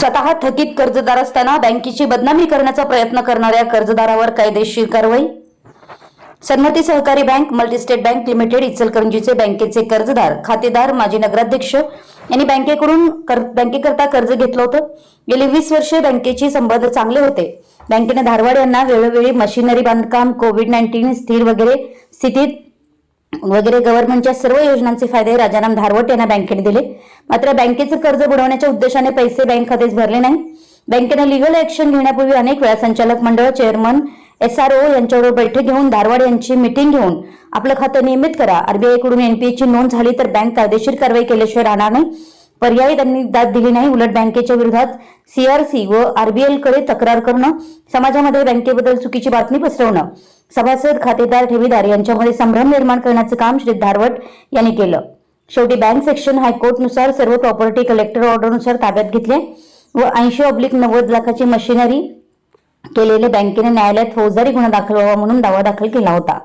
स्वतः थकीत कर्जदार असताना बँकेची बदनामी करण्याचा प्रयत्न करणाऱ्या कर्जदारावर कायदेशीर कारवाई? Sanmati Sahakari bank multistate bank limited इचलकरंजीचे बँकेचे कर्जदार खातेदार माजी नगराध्यक्ष यांनी बँकेकडून कर- बँकेकरता कर्ज घेतलं होतं. गेली वीस वर्षे बँकेची संबंध चांगले होते. बँकेने धारवाड यांना वेळोवेळी मशिनरी बांधकाम कोविड नाईन्टीन स्थिर वगैरे स्थितीत वगैरे गव्हर्नमेंटच्या सर्व योजनांचे फायदे राजाराम धारवट यांना बँकेने दिले. मात्र बँकेचं कर्ज बुडवण्याच्या उद्देशाने पैसे बँक खातेच भरले नाही. बँकेने लिगल ऍक्शन घेण्यापूर्वी अनेक वेळा संचालक मंडळ चेअरमन एसआरओ यांच्याबरोबर बैठक घेऊन धारवाड यांची मिटिंग घेऊन आपलं खातं नियमित करा. आरबीआयकडून एनपीए ची नोंद झाली तर बँक कायदेशीर कारवाई केल्याशिवाय राहणार नाही. पर्यायी त्यांनी दाद दिली नाही. उलट बँकेच्या विरोधात सीआरसी व आरबीएलकडे तक्रार करणं समाजामध्ये बँकेबद्दल चुकीची बातमी पसरवणं सभासद खातेदार ठेवीदार यांच्यामध्ये संभ्रम निर्माण करण्याचं काम श्री धारवट यांनी केलं. शेवटी बँक सेक्शन हायकोर्टनुसार सर्व प्रॉपर्टी कलेक्टर ऑर्डरनुसार ताब्यात घेतले व ऐंशी ऑब्लिक नव्वद लाखाची मशिनरी केलेले बँकेने न्यायालयात फौजदारी गुन्हा दाखल व्हावा म्हणून दावा दाखल केला होता.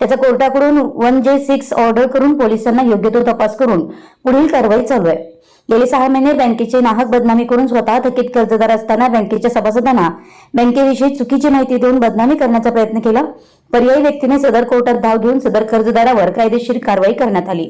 त्याचा कोर्टाकडून वन जे सिक्स ऑर्डर करून पोलिसांना योग्य तो तपास करून पुढील कारवाई चालू आहे. गेले सहा महिने बँकेचे नाहक बदनामी करून स्वतः थकीत कर्जदार असताना बँकेच्या सभासदांना बँकेविषयी चुकीची माहिती देऊन बदनामी करण्याचा प्रयत्न केला. पर्यायी व्यक्तीने सदर कोर्टात धाव घेऊन सदर कर्जदारावर कायदेशीर कारवाई करण्यात आली.